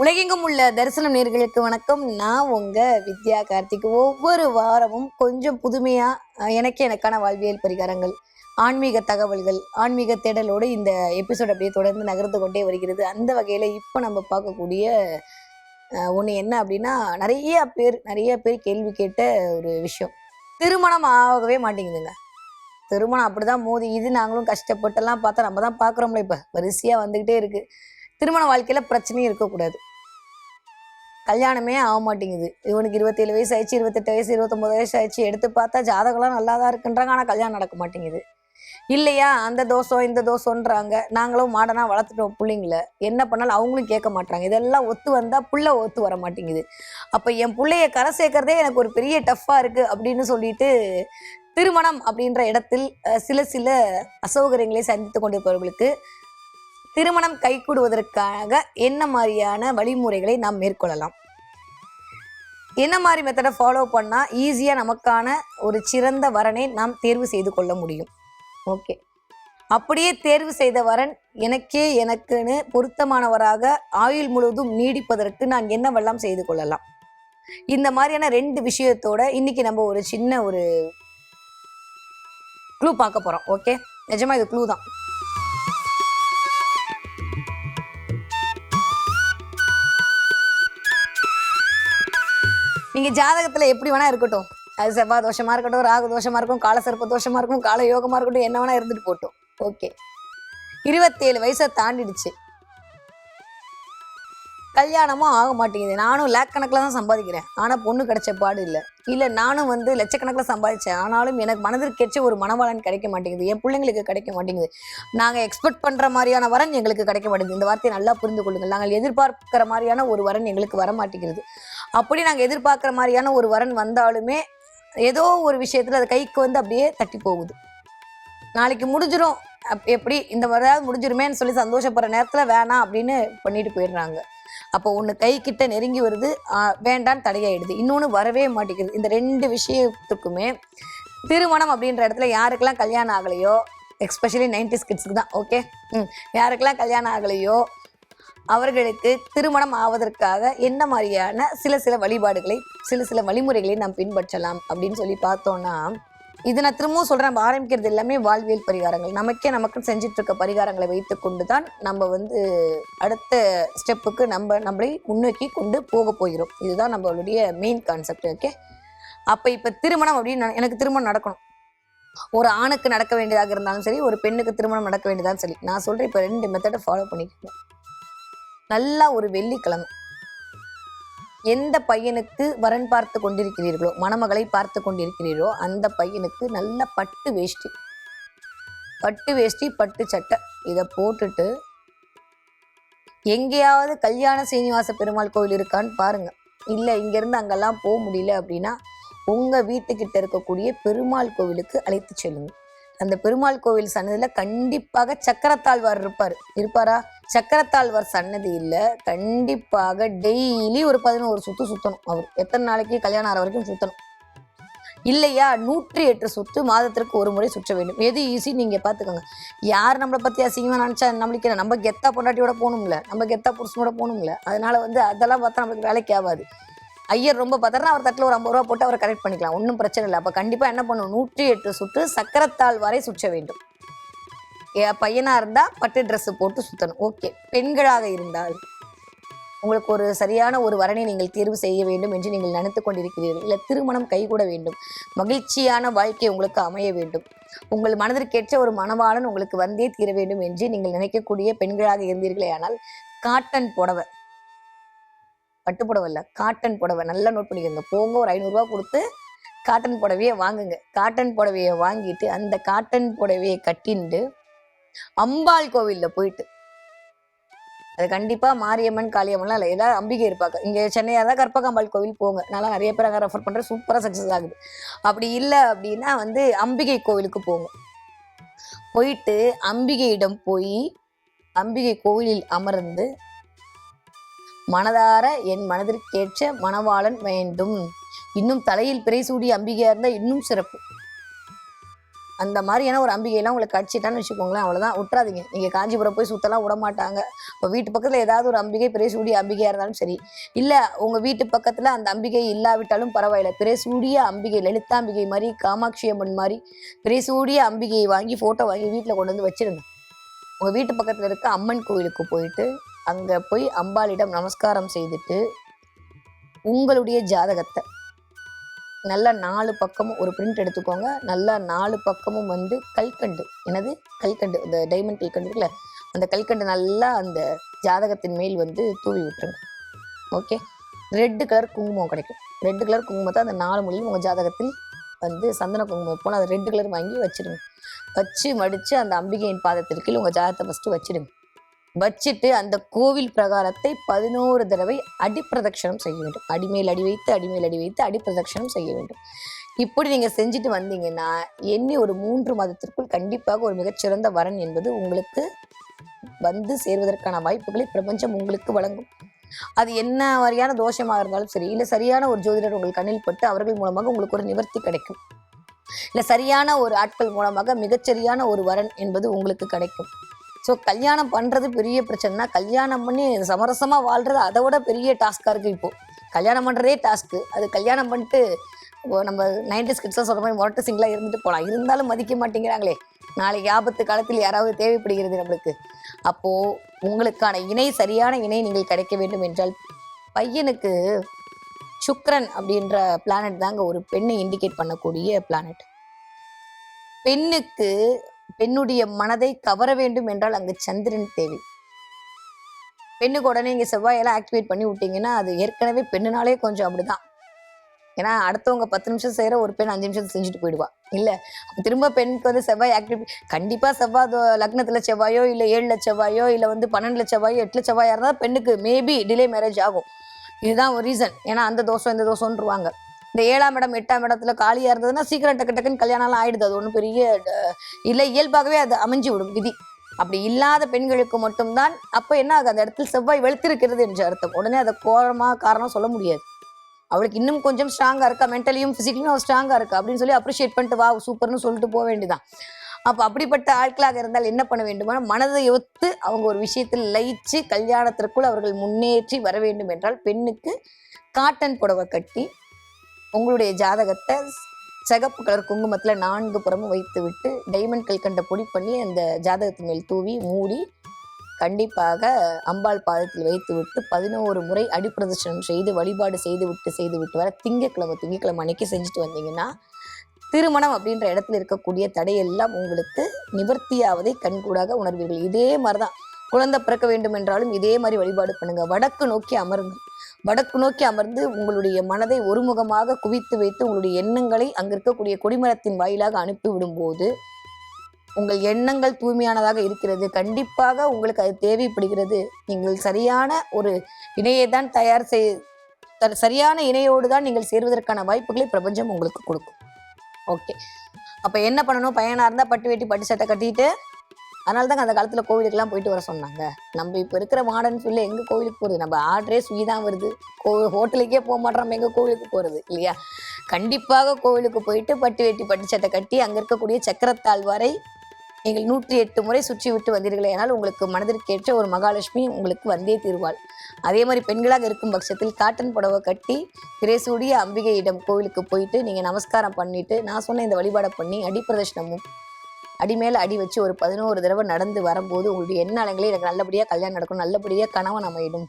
உலகெங்கும் உள்ள தரிசனம் நேர்களுக்கு வணக்கம். நான் உங்க வித்யா கார்த்திக். ஒவ்வொரு வாரமும் கொஞ்சம் புதுமையா எனக்கே எனக்கு எனக்கான வாழ்வியல் பரிகாரங்கள் ஆன்மீக தகவல்கள் ஆன்மீக தேடலோடு இந்த எபிசோட் அப்படியே தொடர்ந்து நகர்ந்து கொண்டே வருகிறது. அந்த வகையில் இப்போ நம்ம பார்க்கக்கூடிய ஒன்று என்ன அப்படின்னா நிறைய பேர் நிறைய பேர் கேள்வி கேட்ட ஒரு விஷயம். திருமணம் ஆகவே மாட்டேங்குதுங்க. திருமணம் அப்படிதான் மோதி இது நாங்களும் கஷ்டப்பட்டெல்லாம் பார்த்தா நம்ம தான் பார்க்குறோம்ல இப்போ. வரிசையாக வந்துக்கிட்டே இருக்கு. திருமண வாழ்க்கையில் பிரச்சனையும் இருக்கக்கூடாது. கல்யாணமே ஆக மாட்டேங்குது. இவனுக்கு இருபத்தேழு வயசு ஆயிடுச்சு இருபத்தெட்டு வயசு இருபத்தொம்பது வயசு ஆயிடுச்சு எடுத்து பார்த்தா ஜாதகம்லாம் நல்லா தான் இருக்குன்றாங்க. ஆனால் கல்யாணம் நடக்க மாட்டேங்குது. இல்லையா அந்த தோசம் இந்த தோசம்ன்றாங்க நாங்களும் மாடனாக வளர்த்துட்டோம் பிள்ளைங்கள. என்ன பண்ணாலும் அவங்களும் கேட்க மாட்டாங்க இதெல்லாம் ஒத்து வந்தால் புள்ள ஒத்து வர மாட்டேங்குது. அப்போ என் பிள்ளைய கரை சேர்க்கறதே எனக்கு ஒரு பெரிய டஃப்பாக இருக்குது அப்படின்னு சொல்லிட்டு திருமணம் அப்படின்ற இடத்தில் சில சில அசௌகரியங்களை சந்தித்து கொண்டிருப்பவர்களுக்கு திருமணம் கைகூடுவதற்காக என்ன மாதிரியான வழிமுறைகளை நாம் மேற்கொள்ளலாம்? என்ன மாதிரி மெத்தடை ஃபாலோ பண்ணால் ஈஸியாக நமக்கான ஒரு சிறந்த வரனை நாம் தேர்வு செய்து கொள்ள முடியும்? ஓகே அப்படியே தேர்வு செய்த வரன் எனக்கே எனக்குன்னு பொருத்தமானவராக ஆயுள் முழுவதும் நீடிப்பதற்கு நான் என்னவெல்லாம் செய்து கொள்ளலாம்? இந்த மாதிரியான ரெண்டு விஷயத்தோட இன்னைக்கு நம்ம ஒரு சின்ன ஒரு க்ளூ பார்க்க போகிறோம் ஓகே நிஜமா இது க்ளூ தான். நீங்கள் ஜாதகத்தில் எப்படி வேணால் இருக்கட்டும். அது செவ்வாய் தோஷமாக இருக்கட்டும் ராகு தோஷமாக இருக்கும் கால சர்ப்ப தோஷமாக இருக்கும் கால யோகமாக இருக்கட்டும் என்ன வேணால் இருந்துட்டு போட்டோம். ஓகே. இருபத்தேழு வயசை தாண்டிடுச்சு. கல்யாணமும் ஆக மாட்டேங்குது. நானும் லேக் கணக்கில் தான் சம்பாதிக்கிறேன். ஆனால் பொண்ணு கிடைச்ச பாடு இல்லை. இல்லை நானும் வந்து லட்சக்கணக்கில் சம்பாதிச்சேன். ஆனாலும் எனக்கு மனதிற்கேற்ற ஒரு மனவாளன் கிடைக்க மாட்டேங்குது. என் பிள்ளைங்களுக்கு கிடைக்க மாட்டேங்குது. நாங்கள் எக்ஸ்பெக்ட் பண்ணுற மாதிரியான வரன் எங்களுக்கு கிடைக்க மாட்டேங்குது. இந்த வார்த்தையை நல்லா புரிந்து கொள்ளுங்கள். நாங்கள் எதிர்பார்க்கிற மாதிரியான ஒரு வரன் எங்களுக்கு வர மாட்டேங்கிறது அப்படி நாங்கள் எதிர்பார்க்குற மாதிரியான ஒரு வரன் வந்தாலுமே ஏதோ ஒரு விஷயத்தில் அது கைக்கு வந்து அப்படியே தட்டி போகுது. நாளைக்கு முடிஞ்சிடும் அப் எப்படி இந்த மாதிரியாவது முடிஞ்சிருமேன்னு சொல்லி சந்தோஷப்படுற நேரத்தில் வேணாம் அப்படின்னு பண்ணிட்டு போயிடுறாங்க. அப்போ ஒன்று கை கிட்ட நெருங்கி வருது. வேண்டான்னு தடையாயிடுது. இன்னொன்று வரவே மாட்டேங்குது. இந்த ரெண்டு விஷயத்துக்குமே திருமணம் அப்படின்ற இடத்துல யாருக்கெல்லாம் கல்யாணம் ஆகலையோ எக்ஸ்பெஷலி நைன்டிஸ் ஸ்கிட்ஸுக்கு தான் ஓகே ம் யாருக்கெல்லாம் கல்யாணம் ஆகலையோ அவர்களுக்கு திருமணம் ஆவதற்காக என்ன மாதிரியான சில சில வழிபாடுகளை சில சில வழிமுறைகளை நாம் பின்பற்றலாம் அப்படின்னு சொல்லி பார்த்தோம்னா இது நான் திரும்பவும் சொல்கிறேன் நம்ம ஆரம்பிக்கிறது எல்லாமே வாழ்வியல் பரிகாரங்கள். நமக்கே நமக்கு செஞ்சுட்டு இருக்க பரிகாரங்களை வைத்துக்கொண்டு தான் நம்ம வந்து அடுத்த ஸ்டெப்புக்கு நம்ம நம்மளை முன்னோக்கி கொண்டு போக போகிறோம். இதுதான் நம்மளுடைய மெயின் கான்செப்ட் ஓகே அப்போ இப்போ திருமணம் அப்படின்னு எனக்கு திருமணம் நடக்கணும். ஒரு ஆணுக்கு நடக்க வேண்டியதாக இருந்தாலும் சரி ஒரு பெண்ணுக்கு திருமணம் நடக்க வேண்டியதாலும் சரி. நான் சொல்கிறேன் இப்போ ரெண்டு மெத்தடை ஃபாலோ பண்ணிக்கோங்க. நல்லா ஒரு வெள்ளிக்கிழமை. எந்த பையனுக்கு வரன் பார்த்து கொண்டிருக்கிறீர்களோ மணமகளை பார்த்து கொண்டிருக்கிறீர்களோ அந்த பையனுக்கு நல்ல பட்டு வேஷ்டி. பட்டு வேஷ்டி பட்டு சட்டை. இதை போட்டுட்டு எங்கேயாவது கல்யாண சீனிவாச பெருமாள் கோவில் இருக்கான்னு பாருங்க. இல்லை இங்கேருந்து அங்கெல்லாம் போக முடியல அப்படின்னா உங்கள் வீட்டுக்கிட்ட இருக்கக்கூடிய பெருமாள் கோவிலுக்கு அழைத்து செல்லுங்க. அந்த பெருமாள் கோவில் சன்னதியில் கண்டிப்பாக சக்கரத்தாழ்வார் இருப்பார். இருப்பாரா? சக்கரத்தாழ்வார் சன்னதி இல்லை கண்டிப்பாக டெய்லி ஒரு பதினோரு சுத்து சுற்றணும் அவர். எத்தனை நாளைக்கு கல்யாணம் ஆகிற வரைக்கும் சுற்றணும் இல்லையா? நூற்றி எட்டு சுத்து மாதத்திற்கு ஒரு முறை சுற்ற வேண்டும். எது ஈஸி நீங்கள் பார்த்துக்கோங்க யார் நம்மளை பற்றி அசிங்கமாக நினச்சா நம்மளுக்கு நம்ம கெத்தா பொண்டாட்டியோட போகணும்ல. நம்ம கெத்தா புருஷனோட போகணும்ல. அதனால் வந்து அதெல்லாம் பார்த்தா நம்மளுக்கு வேலைக்கு ஆகாது. ஐயர் ரொம்ப பார்த்தாருன்னா அவர் தட்டில் ஒரு ஐம்பது ரூபா போட்டு அவரை கரெக்ட் பண்ணிக்கலாம். ஒன்றும் பிரச்சனை இல்லை. அப்போ கண்டிப்பாக என்ன பண்ணணும்? நூற்றி எட்டு சுற்று சக்கரத்தால் வரை சுற்ற வேண்டும். என் பையனாக இருந்தால் பட்டு ட்ரெஸ்ஸு போட்டு சுற்றணும் ஓகே. பெண்களாக இருந்தால் உங்களுக்கு ஒரு சரியான ஒரு வரனை நீங்கள் தேர்வு செய்ய வேண்டும் என்று நீங்கள் நினைத்து கொண்டிருக்கிறீர்கள். இல்லை திருமணம் கைகூட வேண்டும். மகிழ்ச்சியான வாழ்க்கை உங்களுக்கு அமைய வேண்டும். உங்கள் மனதிற்கேற்ற ஒரு மணவாளன் உங்களுக்கு வந்தே தீர வேண்டும் என்று நீங்கள் நினைக்கக்கூடிய பெண்களாக இருந்தீர்களே ஆனால் காட்டன் புடவை பட்டுப்புடவை இல்லை காட்டன் புடவை. நல்லா நோட் பண்ணிக்கோங்க. போங்க ஒரு ஐநூறுரூவா கொடுத்து காட்டன் புடவையை வாங்குங்க. காட்டன் புடவையை வாங்கிட்டு அந்த காட்டன் புடவையை கட்டிண்டு அம்பாள் கோவிலில் போயிட்டு அது கண்டிப்பாக மாரியம்மன் காளியம்மன்லாம் இல்லை ஏதாவது அம்பிகை இருப்பாங்க. இங்கே சென்னையாக தான் கற்பகாம்பாள் கோவில் போங்க. நல்லா நிறைய பேர் அங்கே ரெஃபர் பண்ணுறேன் சூப்பராக சக்ஸஸ் ஆகுது. அப்படி இல்லை அப்படின்னா வந்து அம்பிகை கோவிலுக்கு போங்க. போயிட்டு அம்பிகையிடம் போய் அம்பிகை கோவிலில் அமர்ந்து மனதார என் மனதிற்கேற்ற மணவாளன் வேண்டும். இன்னும் தலையில் பிறை சூடி அம்பிகையா இருந்தால் இன்னும் சிறப்பு. அந்த மாதிரியான ஒரு அம்பிகையெல்லாம் உங்களுக்கு கடிச்சிட்டான்னு வச்சுக்கோங்களேன் அவ்வளோதான் விட்றாதீங்க நீங்கள் காஞ்சிபுரம் போய் சுத்தலாம் விட மாட்டாங்க. இப்போ வீட்டு பக்கத்தில் ஏதாவது ஒரு அம்பிகை பிரேசூடிய அம்பிகையாக இருந்தாலும் சரி. இல்லை உங்கள் வீட்டு பக்கத்தில் அந்த அம்பிகை இல்லாவிட்டாலும் பரவாயில்ல. பிரேசூடிய அம்பிகை லலிதாம்பிகை மாதிரி காமாட்சி அம்மன் மாதிரி பிரேசூடிய அம்பிகையை வாங்கி ஃபோட்டோ வாங்கி வீட்டில் கொண்டு வந்து வச்சுருங்க. உங்கள் வீட்டு பக்கத்தில் இருக்க அம்மன் கோயிலுக்கு போயிட்டு அங்கே போய் அம்பாளிடம் நமஸ்காரம் செய்துட்டு உங்களுடைய ஜாதகத்தை நல்லா நாலு பக்கமும் ஒரு பிரிண்ட் எடுத்துக்கோங்க. நல்லா நாலு பக்கமும் வந்து கல்கண்டு. என்னது? கல்கண்டு. இந்த டைமண்ட் கல்கண்டு இருக்குல்ல? அந்த கல்கண்டு நல்லா அந்த ஜாதகத்தின் மேல் வந்து தூவி விட்டுருங்க. ஓகே ரெட்டு கலர் குங்குமம் கிடைக்கும். ரெட்டு கலர் குங்குமத்தை அந்த நாலு மொழியும் உங்கள் ஜாதகத்தில் வந்து சந்தன குங்குமம் போனால் அந்த ரெட்டு கலர் வாங்கி வச்சிடுங்க வச்சு மடித்து அந்த அம்பிகையின் பாதத்திற்கு உங்கள் ஜாதகத்தை ஃபஸ்ட்டு வச்சிடுங்க வச்சுட்டு அந்த கோவில் பிரகாரத்தை பதினோரு தடவை அடிப்பிரதட்சணம் செய்ய வேண்டும். அடிமேல் அடி வைத்து அடிமேல் அடி வைத்து அடிப்பிரதட்சணம் செய்ய வேண்டும். இப்படி நீங்கள் செஞ்சுட்டு வந்தீங்கன்னா எண்ணி ஒரு மூன்று மாதத்திற்குள் கண்டிப்பாக ஒரு மிகச்சிறந்த வரன் என்பது உங்களுக்கு வந்து சேர்வதற்கான வாய்ப்புகளை பிரபஞ்சம் உங்களுக்கு வழங்கும். அது என்ன மாதிரியான தோஷமாக இருந்தாலும் சரி இல்லை சரியான ஒரு ஜோதிடர் உங்கள் கண்ணில் பட்டு அவர்கள் மூலமாக உங்களுக்கு ஒரு நிவர்த்தி கிடைக்கும். இல்லை சரியான ஒரு ஆட்கள் மூலமாக மிகச்சரியான ஒரு வரன் என்பது உங்களுக்கு கிடைக்கும். ஸோ கல்யாணம் பண்ணுறது பெரிய பிரச்சனைனா கல்யாணம் பண்ணி சமரசமாக வாழ்கிறது அதை விட பெரிய டாஸ்க்காக இருக்குது இப்போது கல்யாணம் பண்ணுறதே டாஸ்க்கு அது கல்யாணம் பண்ணிட்டு நம்ம நைன்டி ஸ்கிட்ஸாக சொல்கிற மாதிரி மொரட்டு சிங்கிளாக இருந்துட்டு போகலாம் இருந்தாலும் மதிக்க மாட்டேங்கிறாங்களே. நாளைக்கு ஆபத்து காலத்தில் யாராவது தேவைப்படுகிறது நம்மளுக்கு. அப்போது உங்களுக்கான இணை சரியான இணை நீங்கள் கிடைக்க வேண்டும் என்றால் பையனுக்கு சுக்ரன் அப்படின்ற பிளானட் தாங்க ஒரு பெண்ணை இண்டிகேட் பண்ணக்கூடிய பிளானட் பெண்ணுக்கு பெண்ணுடைய மனதை கவர வேண்டும் என்றால் அங்கு சந்திரன் தேவை. பெண்ணுக்கு உடனே இங்கே செவ்வாயெல்லாம் ஆக்டிவேட் பண்ணி விட்டீங்கன்னா அது ஏற்கனவே பெண்ணுனாலே கொஞ்சம் அப்படிதான். ஏன்னா அடுத்தவங்க பத்து நிமிஷம் செய்கிற ஒரு பெண் அஞ்சு நிமிஷம் செஞ்சுட்டு போயிடுவா. இல்லை அப்போ திரும்ப பெண்ணுக்கு வந்து செவ்வாய் ஆக்டிவேட் கண்டிப்பாக செவ்வாய் லக்னத்தில் செவ்வாயோ இல்லை ஏழில் செவ்வாயோ இல்லை வந்து பன்னெண்டில் செவ்வாயோ எட்டில் செவ்வாயாக இருந்தால் பெண்ணுக்கு மேபி டிலே மேரேஜ் ஆகும். இதுதான் ஒரு ரீசன் ஏன்னா அந்த தோஷம் இந்த தோஷம்ன்றுவாங்க. இந்த ஏழாம் இடம் எட்டாம் இடத்துல காலியாக இருந்ததுன்னா சீக்கிரம் டக்கு டக்குன்னு கல்யாணம்லாம் ஆயிடுது. அது ஒன்றும் பெரிய இல்லை. இயல்பாகவே அது அமைஞ்சு விடும் விதி. அப்படி இல்லாத பெண்களுக்கு மட்டும்தான் அப்போ என்ன ஆகுது? அந்த இடத்துல செவ்வாய் வெளுத்திருக்கிறது என்று அர்த்தம். உடனே அதை கோரமாக காரணம் சொல்ல முடியாது. அவளுக்கு இன்னும் கொஞ்சம் ஸ்ட்ராங்காக இருக்கா? மென்டலியும் ஃபிசிக்கலியும் அவள் ஸ்ட்ராங்காக இருக்கா? அப்படின்னு சொல்லி அப்ரிஷியேட் பண்ணிட்டு வா சூப்பர்னு சொல்லிட்டு போக வேண்டியதான் அப்போ அப்படிப்பட்ட ஆட்களாக இருந்தால் என்ன பண்ண வேண்டுமானால் மனதை ஒத்து அவங்க ஒரு விஷயத்தில் லயிச்சு கல்யாணத்திற்குள் அவர்கள் முன்னேற்றி வர வேண்டும் என்றால் பெண்ணுக்கு காட்டன் புடவை கட்டி உங்களுடைய ஜாதகத்தை சிகப்பு கலர் குங்குமத்தில் நான்கு புறமும் வைத்து விட்டு டைமண்ட் கல்கண்டை பொடி பண்ணி அந்த ஜாதகத்தின் மேல் தூவி மூடி கண்டிப்பாக அம்பாள் பாதத்தில் வைத்து விட்டு பதினோரு முறை அடிப்பிரதட்சணம் செய்து வழிபாடு செய்து விட்டு செய்து விட்டு வர திங்கக்கிழமை திங்கக்கிழமை அன்னைக்கு செஞ்சுட்டு வந்தீங்கன்னா திருமணம் அப்படின்ற இடத்துல இருக்கக்கூடிய தடையெல்லாம் உங்களுக்கு நிவர்த்தியாவதை கண்கூடாக உணர்வீர்கள். இதே மாதிரி தான் குழந்தை பிறக்க வேண்டும் என்றாலும் இதே மாதிரி வழிபாடு பண்ணுங்க. வடக்கு நோக்கி அமருங்க. வடக்கு நோக்கி அமர்ந்து உங்களுடைய மனதை ஒருமுகமாக குவித்து வைத்து உங்களுடைய எண்ணங்களை அங்கிருக்கக்கூடிய கொடிமரத்தின் வாயிலாக அனுப்பி விடும்போது உங்கள் எண்ணங்கள் தூய்மையானதாக இருக்கிறது. கண்டிப்பாக உங்களுக்கு அது தேவைப்படுகிறது. நீங்கள் சரியான ஒரு இணையை தான் தயார் செய் த- சரியான இணையோடு தான் நீங்கள் சேர்வதற்கான வாய்ப்புகளை பிரபஞ்சம் உங்களுக்கு கொடுக்கும். ஓகே. அப்போ என்ன பண்ணணும்? பையனாக இருந்தால் பட்டு வேட்டி பட்டு சட்டை கட்டிட்டு அதனால தாங்க அந்த காலத்தில் கோவிலுக்கெல்லாம் போயிட்டு வர சொன்னாங்க. நம்ம இப்போ இருக்கிற மாடர்ன் ஃபீல்டில் எங்கே கோவிலுக்கு போகிறது நம்ம ஆர்டரே ஸ்வீ தான் வருது. கோ ஹோட்டலுக்கே போக மாட்டோம். நம்ம எங்கே கோவிலுக்கு போகிறது இல்லையா? கண்டிப்பாக கோவிலுக்கு போயிட்டு பட்டு வேட்டி பட்டு சட்டை கட்டி அங்கே இருக்கக்கூடிய சக்கரத்தாழ் வரை நீங்கள் நூற்றி எட்டு முறை சுற்றி விட்டு வந்தீர்களே ஆனால் உங்களுக்கு மனதிற்கேற்ற ஒரு மகாலட்சுமி உங்களுக்கு வந்தே தீர்வாள். அதே மாதிரி பெண்களாக இருக்கும் பட்சத்தில் காட்டன் புடவை கட்டி திரேசூடிய அம்பிகையிடம் கோவிலுக்கு போயிட்டு நீங்கள் நமஸ்காரம் பண்ணிட்டு நான் சொன்ன இந்த வழிபாடை பண்ணி அடிப்பிரதர்ஷனமும் அடி மேலே அடி வச்சு ஒரு பதினோரு தடவை நடந்து வரும்போது உங்களுடைய எண்ணங்களே எனக்கு நல்லபடியாக கல்யாணம் நடக்கும் நல்லபடியாக கணவன் அமையிடும்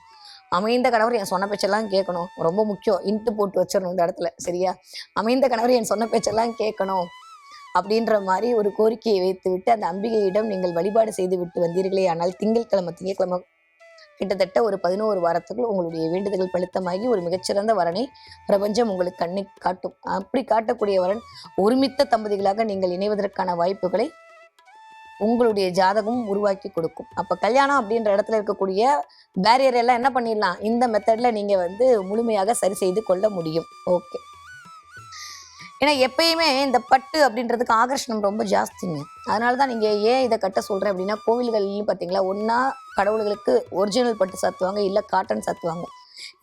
அமைந்த கணவர் என் சொன்ன பேச்செல்லாம் கேட்கணும். ரொம்ப முக்கியம். இன்ட்டு போட்டு வச்சிடணும் இந்த இடத்துல. சரியா? அமைந்த கணவர் என் சொன்ன பேச்செல்லாம் கேட்கணும். அப்படின்ற மாதிரி ஒரு கோரிக்கையை வைத்து விட்டு அந்த அம்பிகையிடம் நீங்கள் வழிபாடு செய்து விட்டு வந்தீர்களே. ஆனால் திங்கட்கிழமை திங்கட்கிழமை கிட்டத்தட்ட ஒரு பதினோரு வாரத்துக்குள் உங்களுடைய வேண்டுதல்கள் பழுத்தமாகி ஒரு மிகச்சிறந்த வரனை பிரபஞ்சம் உங்களுக்கு கண்ணை காட்டும். அப்படி காட்டக்கூடிய வரன் ஒருமித்த தம்பதிகளாக நீங்கள் இணைவதற்கான வாய்ப்புகளை உங்களுடைய ஜாதகமும் உருவாக்கி கொடுக்கும். அப்போ கல்யாணம் அப்படின்ற இடத்துல இருக்கக்கூடிய பேரியர் எல்லாம் என்ன பண்ணிடலாம்? இந்த மெத்தடில் நீங்கள் வந்து முழுமையாக சரி செய்து கொள்ள முடியும். ஓகே ஏன்னா எப்பயுமே இந்த பட்டு அப்படின்றதுக்கு ஆகர்ஷணம் ரொம்ப ஜாஸ்திங்க. அதனால தான் நீங்கள் ஏன் இதை கட்ட சொல்கிறேன் அப்படின்னா கோவில்கள்லையும் பார்த்தீங்களா ஒன்றா கடவுள்களுக்கு ஒரிஜினல் பட்டு சாத்துவாங்க இல்லை காட்டன் சாத்துவாங்க.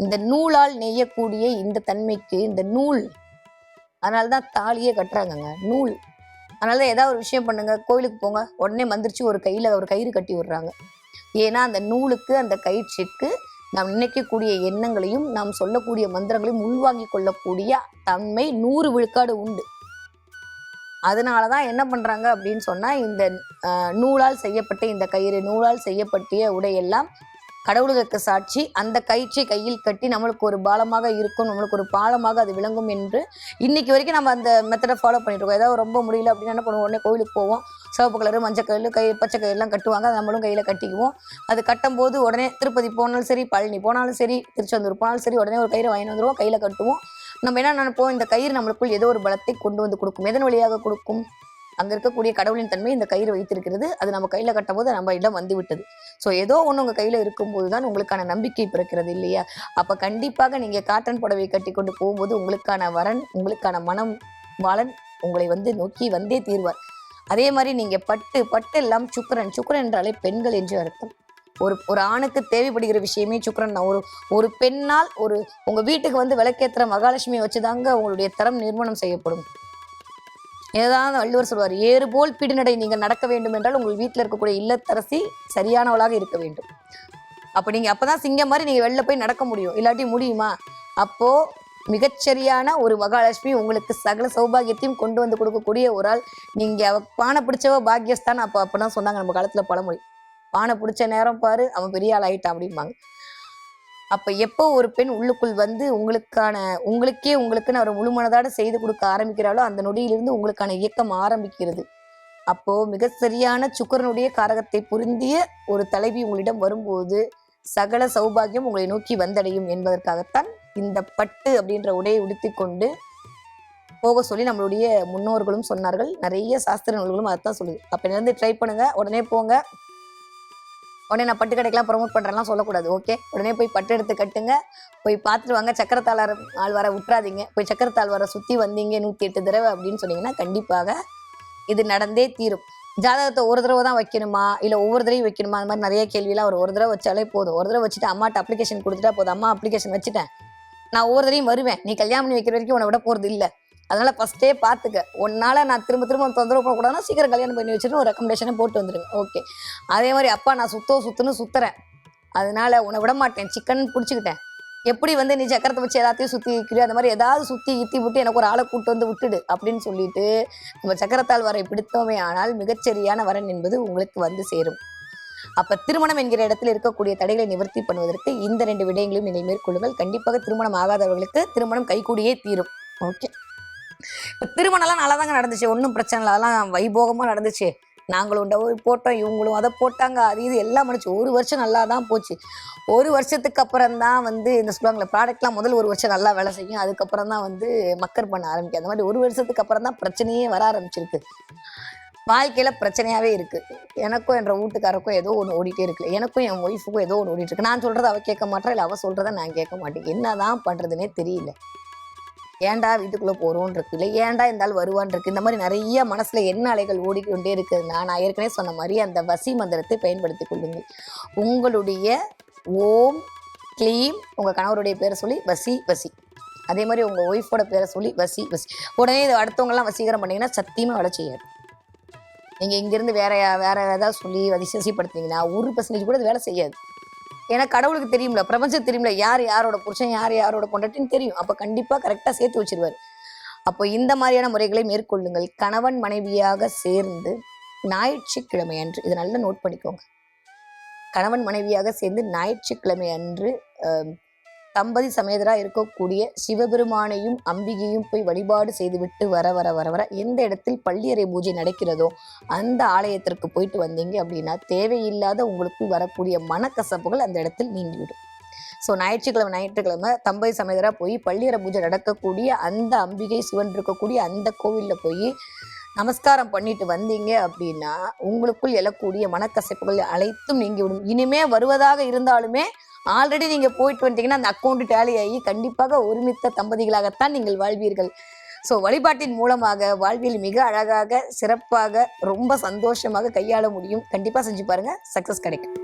இந்த நூலால் நெய்யக்கூடிய இந்த தன்மைக்கு இந்த நூல் அதனால தான் தாலியே கட்டுறாங்கங்க நூல். அதனால ஏதாவது ஒரு விஷயம் பண்ணுங்க கோயிலுக்கு போங்க உடனே மந்திரிச்சு ஒரு கையில் ஒரு கயிறு கட்டி விடுறாங்க. ஏன்னா அந்த நூலுக்கு அந்த கயிற்றுக்கு நாம் நினைக்கக்கூடிய எண்ணங்களையும் நாம் சொல்லக்கூடிய மந்திரங்களையும் உள்வாங்கிக் கொள்ளக்கூடிய தன்மை நூறு விழுக்காடு உண்டு. அதனால தான் என்ன பண்ணுறாங்க அப்படின்னு சொன்னால் இந்த அஹ், நூலால் செய்யப்பட்ட இந்த கயிறு நூலால் செய்யப்பட்டிய உடையெல்லாம் கடவுளுக்கு சாட்சி அந்த கயிற்றை கையில் கட்டி நம்மளுக்கு ஒரு பாலமாக இருக்கும் நம்மளுக்கு ஒரு பாலமாக அது விளங்கும் என்று இன்னைக்கு வரைக்கும் நம்ம அந்த மெத்தடை ஃபாலோ பண்ணிட்டு இருக்கோம். ஏதாவது ரொம்ப முடியல அப்படின்னா என்ன பண்ணுவோம்? உடனே கோயிலுக்கு போவோம். சிவப்பு கலரு மஞ்சள் கலரு கை பச்சை கயிறுலாம் கட்டுவாங்க. அதை நம்மளும் கையில் கட்டிக்குவோம். அது கட்டும் போது உடனே திருப்பதி போனாலும் சரி பழனி போனாலும் சரி திருச்செந்தூர் போனாலும் சரி உடனே ஒரு கயிறை வாங்கி வந்துடுவோம் கையில் கட்டுவோம். நம்ம என்ன நினைப்போம்? இந்த கயிறு நம்மளுக்குள் ஏதோ ஒரு பலத்தை கொண்டு வந்து கொடுக்கும். எதன் வழியாக கொடுக்கும்? அங்கே இருக்கக்கூடிய கடவுளின் தன்மை இந்த கயிறு வைத்திருக்கிறது. அது நம்ம கையில் கட்டும்போது நம்ம இடம் வந்து விட்டது ஸோ ஏதோ ஒன்று உங்கள் கையில் இருக்கும்போது தான் உங்களுக்கான நம்பிக்கை பிறக்கிறது இல்லையா? அப்போ கண்டிப்பாக நீங்கள் காட்டன் புடவை கட்டி கொண்டு போகும்போது உங்களுக்கான வரன் உங்களுக்கான மனம் வாழன் உங்களை வந்து நோக்கி வந்தே தீர்வார். அதே மாதிரி நீங்கள் பட்டு பட்டு எல்லாம் சுக்கரன். சுக்கரன் என்றாலே பெண்கள் என்று அர்த்தம். ஒரு ஒரு ஆணுக்கு தேவைப்படுகிற விஷயமே சுக்கரன் தான். ஒரு ஒரு பெண்ணால் ஒரு உங்கள் வீட்டுக்கு வந்து விளக்கேற்றுற மகாலட்சுமியை வச்சுதாங்க உங்களுடைய தரம் நிர்மாணம் செய்யப்படும். ஏதாவது வள்ளுவர் சொல்வார் ஏறு போல் பிடிநடை நீங்கள் நடக்க வேண்டும் என்றால் உங்கள் வீட்டில் இருக்கக்கூடிய இல்லத்தரசி சரியானவளாக இருக்க வேண்டும். அப்போ நீங்கள் அப்போ தான் சிங்கம் மாதிரி நீங்கள் வெளில போய் நடக்க முடியும். இல்லாட்டி முடியுமா? அப்போது மிகச்சரியான ஒரு மகாலட்சுமி உங்களுக்கு சகல சௌபாகியத்தையும் கொண்டு வந்து கொடுக்கக்கூடிய ஒரு ஆள். நீங்கள் அவ பானை பிடிச்சவ பாக்கியஸ்தான். அப்போ அப்போ சொன்னாங்க நம்ம காலத்தில் பழமொழி. பானை பிடிச்ச நேரம் பாரு அவன் பெரிய ஆள் ஆயிட்டான் அப்படிம்பாங்க. அப்போ எப்போ ஒரு பெண் உள்ளுக்குள் வந்து உங்களுக்கான உங்களுக்கே உங்களுக்குன்னு அவர் முழுமனதாட செய்து கொடுக்க ஆரம்பிக்கிறாளோ அந்த நொடியிலிருந்து உங்களுக்கான இயக்கம் ஆரம்பிக்கிறது. அப்போ மிக சரியான சுக்கரனுடைய காரகத்தை புரிந்திய ஒரு தலைவி உங்களிடம் வரும்போது சகல சௌபாகியம் உங்களை நோக்கி வந்தடையும் என்பதற்காகத்தான் இந்த பட்டு அப்படின்ற உடையை உடுத்திக்கொண்டு போக சொல்லி நம்மளுடைய முன்னோர்களும் சொன்னார்கள். நிறைய சாஸ்திர நூல்களும் அதைத்தான் சொல்லுது. அப்ப இருந்து ட்ரை பண்ணுங்க. உடனே போங்க. உடனே நான் பட்டு கடைக்கெல்லாம் ப்ரொமோட் பண்ணுறேன்லாம் சொல்லக்கூடாது ஓகே உடனே போய் பட்டு எடுத்து கட்டுங்க. போய் பார்த்துட்டு வாங்க. சக்கரத்தாழ்வார ஆழ்வாரை விட்டுறாதீங்க. போய் சக்கரத்தாழ்வாரை சுற்றி வந்தீங்க நூற்றி எட்டு தடவை அப்படின்னு சொன்னீங்கன்னா கண்டிப்பாக இது நடந்தே தீரும். ஜாதகத்தை ஒரு தடவை தான் வைக்கணுமா? இல்லை ஒவ்வொரு தடவையும் வைக்கணுமா? அந்த மாதிரி நிறைய கேள்வியெல்லாம் ஒரு ஒரு தடவை வச்சாலே போதும். ஒரு தடவை வச்சுட்டு அம்மாட்ட அப்ளிகேஷன் கொடுத்துட்டா போதும். அம்மா அப்ளிகேஷன் வச்சுட்டேன். நான் ஒவ்வொரு தடவையும் வருவேன். நீ கல்யாணம் பண்ணி வைக்கிற வரைக்கும் உன்னை விட போகிறது இல்லை. அதனால் ஃபஸ்ட்டே பார்த்துக்க உன்னால நான் திரும்ப திரும்ப தொந்தரவு பண்ணக்கூடாதுன்னா சீக்கிரம் கல்யாணம் பண்ணி வச்சுட்டு ஒரு ரெக்கமெண்டேஷனை போட்டு வந்துடுங்க ஓகே அதே மாதிரி அப்பா நான் சுத்தோ சுத்துன்னு சுத்துறேன். அதனால் உன்னை விட மாட்டேன். சிக்கன் பிடிச்சிக்கிட்டேன். எப்படி வந்து நீ சக்கரத்தை வச்சு எல்லாத்தையும் சுற்றி வைக்கிறியோ அந்த மாதிரி ஏதாவது சுற்றி இத்தி விட்டு எனக்கு ஒரு ஆளை கூட்டு வந்து விட்டுடு அப்படின்னு சொல்லிட்டு நம்ம சக்கரத்தால் வரை பிடித்தோமே ஆனால் மிகச்சரியான வரன் என்பது உங்களுக்கு வந்து சேரும். அப்போ திருமணம் என்கிற இடத்துல இருக்கக்கூடிய தடைகளை நிவர்த்தி பண்ணுவதற்கு இந்த ரெண்டு விடயங்களையும் நீங்கள் மேற்கொள்ளுங்கள் கண்டிப்பாக திருமணம் ஆகாதவர்களுக்கு திருமணம் கைகூடியே தீரும். ஓகே இப்போ திருமணம்லாம் நல்லா தாங்க நடந்துச்சு. ஒன்றும் பிரச்சனை இல்லை. அதெல்லாம் வைபோகமாக நடந்துச்சு. நாங்களும் உண்ட போட்டோம் இவங்களும் அதை போட்டாங்க. அது இது எல்லாம் முடிச்சு. ஒரு வருஷம் நல்லா தான் போச்சு. ஒரு வருஷத்துக்கு அப்புறம் தான் வந்து இந்த சொல்லுவாங்களே ப்ராடக்ட்லாம் முதல் ஒரு வருஷம் நல்லா வேலை செய்யும். அதுக்கப்புறம் தான் வந்து மக்கர் பண்ண ஆரம்பிக்கும். அந்த மாதிரி ஒரு வருஷத்துக்கு அப்புறம் தான் பிரச்சனையே வர ஆரம்பிச்சிருக்கு. வாழ்க்கையில் பிரச்சனையாகவே இருக்குது எனக்கும் என்ற வீட்டுக்காரருக்கும் ஏதோ ஒன்று ஓடிட்டே இருக்கு. எனக்கும் என் ஒய்ஃபுக்கும் ஏதோ ஒன்று ஓடிட்டுருக்கு நான் சொல்கிறத அவள் கேட்க மாட்டேன் இல்லை அவள் சொல்கிறத நான் கேட்க மாட்டேன். என்னதான் பண்ணுறதுனே தெரியல. ஏன்டா வீட்டுக்குள்ளே போகிறோன்னு இருக்கு இல்லை ஏன்டா இருந்தாலும் வருவான்ருக்கு? இந்த மாதிரி நிறைய மனசில் என்ன அலைகள் ஓடிக்கொண்டே இருக்குதுன்னா நான் ஏற்கனவே சொன்ன மாதிரி அந்த வசி மந்திரத்தை பயன்படுத்தி கொள்ளுங்கள். உங்களுடைய ஓம் க்ளீம் உங்கள் கணவருடைய பேரை சொல்லி வசி வசி. அதே மாதிரி உங்கள் ஒய்ஃபோட பேரை சொல்லி வசி வசி. உடனே இது அடுத்தவங்கலாம் வசீகரம் பண்ணிங்கன்னா சத்தியமாக வேலை செய்யாது. நீங்கள் இங்கேருந்து வேற வேறு வேற ஏதாவது சொல்லி வசிப்படுத்தினீங்கன்னா ஒரு பர்சன்டேஜ் கூட வேலை செய்யாது. ஏன்னா கடவுளுக்கு தெரியும்ல பிரபஞ்சம் தெரியும்ல யார் யாரோட புருஷன் யார் யாரோட கொண்டாட்டின்னு தெரியும். அப்போ கண்டிப்பாக கரெக்டாக சேர்த்து வச்சிருவார். அப்போ இந்த மாதிரியான முறைகளை மேற்கொள்ளுங்கள். கணவன் மனைவியாக சேர்ந்து ஞாயிற்றுக்கிழமை அன்று இதை நல்லா நோட் பண்ணிக்கோங்க. கணவன் மனைவியாக சேர்ந்து ஞாயிற்றுக்கிழமை அன்று தம்பதி சமேதராக இருக்கக்கூடிய சிவபெருமானையும் அம்பிகையும் போய் வழிபாடு செய்துவிட்டு வர வர வர வர எந்த இடத்தில் பள்ளியறை பூஜை நடக்கிறதோ அந்த ஆலயத்திற்கு போயிட்டு வந்தீங்க அப்படின்னா தேவையில்லாத உங்களுக்கு வரக்கூடிய மனக்கசப்புகள் அந்த இடத்தில் நீங்கிவிடும். ஸோ ஞாயிற்றுக்கிழமை ஞாயிற்றுக்கிழமை தம்பதி சமேதராக போய் பள்ளியறை பூஜை நடக்கக்கூடிய அந்த அம்பிகை சிவன் இருக்கக்கூடிய அந்த கோவிலில் போய் நமஸ்காரம் பண்ணிட்டு வந்தீங்க அப்படின்னா உங்களுக்குள் எழக்கூடிய மனக்கசப்புகள் அனைத்தும் நீங்கிவிடும். இனிமே வருவதாக இருந்தாலுமே ஆல்ரெடி நீங்கள் போயிட்டு வந்துட்டீங்கன்னா அந்த அக்கௌண்ட் டேலி ஆகி கண்டிப்பாக ஒருமித்த தம்பதிகளாகத்தான் நீங்கள் வாழ்வீர்கள். ஸோ வழிபாட்டின் மூலமாக வாழ்வியல் மிக அழகாக சிறப்பாக ரொம்ப சந்தோஷமாக கையாள முடியும். கண்டிப்பாக செஞ்சு பாருங்க. சக்ஸஸ் கிடைக்கும்.